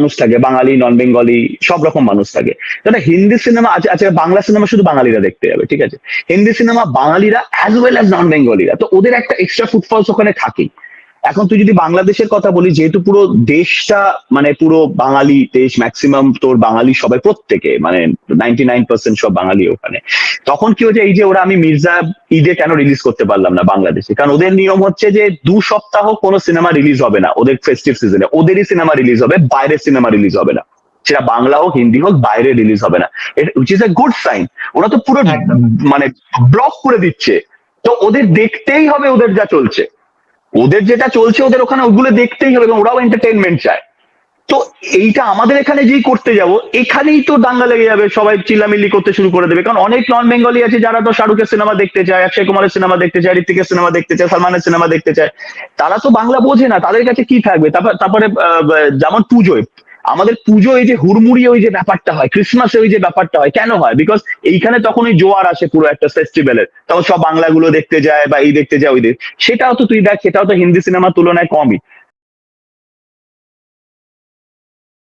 মানুষ থাকে, বাঙালি নন বেঙ্গলি সব রকম মানুষ থাকে। তাহলে হিন্দি সিনেমা আছে আচ্ছা বাংলা সিনেমা শুধু বাঙালিরা দেখতে যাবে, ঠিক আছে? হিন্দি সিনেমা বাঙালিরা অ্যাজ ওয়েল অ্যাজ নন বেঙ্গলিরা তো ওদের একটা এক্সট্রা ফুটফলস ওখানে থাকেই। এখন তুই যদি বাংলাদেশের কথা বলি যেহেতু পুরো দেশটা মানে পুরো বাঙালি দেশ ম্যাক্সিমাম তোর বাঙালি সবাই প্রত্যেকে মানে নাইনটি নাইন পার্সেন্ট সব বাঙালি ওখানে। তখন কি হচ্ছে এই যে ওরা আমি মির্জা ঈদে কেন রিলিজ করতে পারলাম না বাংলাদেশে? কারণ ওদের নিয়ম হচ্ছে যে দু সপ্তাহ কোনো সিনেমা রিলিজ হবে না ওদের ফেস্টিভ সিজনে ওদেরই সিনেমা রিলিজ হবে বাইরের সিনেমা রিলিজ হবে না। সেটা বাংলা হোক হিন্দি হোক বাইরে রিলিজ হবে না। Which is a good sign ওরা তো পুরো মানে ব্লক করে দিচ্ছে। তো ওদের দেখতেই হবে ওদের যা চলছে। ওদের যেটা চলছে, ওদের ওখানে ওগুলো দেখতেই হবে এবং ওরাও এন্টারটেনমেন্ট চায়। তো এইটা আমাদের এখানে যেই করতে যাব, এখানেই তো দাঙ্গা লেগে যাবে, সবাই চিল্লামিল্লি করতে শুরু করে দেবে। কারণ অনেক নন বেঙ্গলি আছে যারা তো শাহরুখের সিনেমা দেখতে চায় অক্ষয় কুমারের সিনেমা দেখতে চায় ঋতিকের সিনেমা দেখতে চায় সালমানের সিনেমা দেখতে চায়। তারা তো বাংলা বোঝে না, তাদের কাছে কি থাকবে? তারপর যেমন পুজোয় আমাদের পুজো এই যে হুড়মুড়ি ওই যে ব্যাপারটা হয় ক্রিসমাসে ওই যে ব্যাপারটা হয়, কেন হয়? বিকজ এইখানে তখন ওই জোয়ার আসে পুরো একটা ফেস্টিভ্যালের তখন সব বাংলাগুলো দেখতে যায় বা এই দেখতে যায়, ওই দেখ সেটাও তো তুই দেখ, সেটাও তো হিন্দি সিনেমার তুলনায় কমই।